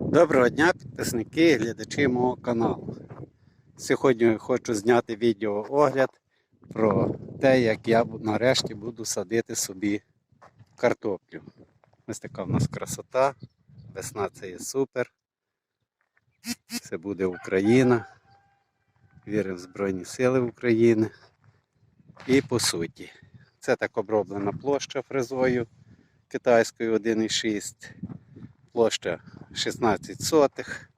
Доброго дня, підписники і глядачі мого каналу. Сьогодні хочу зняти відео огляд про те, як я нарешті буду садити собі картоплю. Ось така в нас красота. Весна це є супер. Це буде Україна. Віримо в Збройні Сили України. І по суті, це так оброблена площа фрезою китайською 1,6. Площа 16 сотих.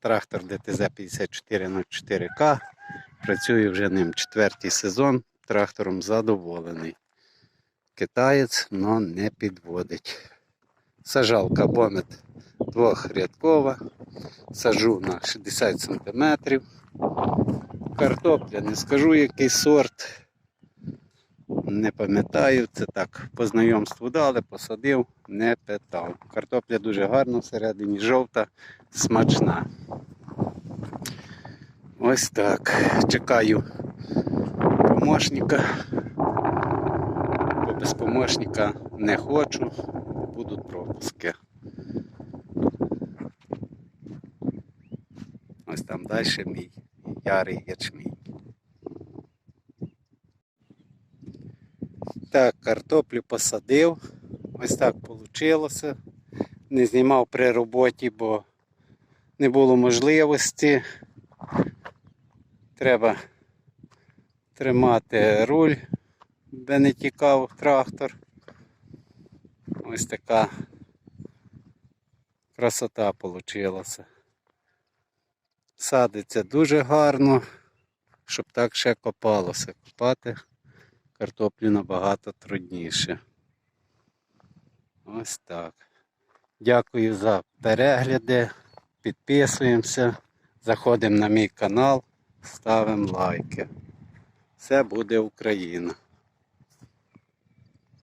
Трактор ДТЗ 5404К. Працюю вже ним четвертий сезон. Трактором задоволений. Китаєць, но не підводить. Сажалка бомет двохрядкова. Сажу на 60 см. Картопля, не скажу який сорт. Не пам'ятаю, це так по знайомству дали, посадив, не питав. Картопля дуже гарна, всередині жовта, смачна. Ось так. Чекаю помощника. Бо без помощника не хочу, будуть пропуски. Ось там далі мій ярий ячмінь. Так, картоплю посадив. Ось так вийшло. Не знімав при роботі, бо не було можливості. Треба тримати руль, де не тікав трактор. Ось така красота вийшла. Садиться дуже гарно, щоб так ще копалося. Копати картоплю набагато трудніше. Ось так. Дякую за перегляди. Підписуємося, заходимо на мій канал, ставимо лайки. Все буде Україна.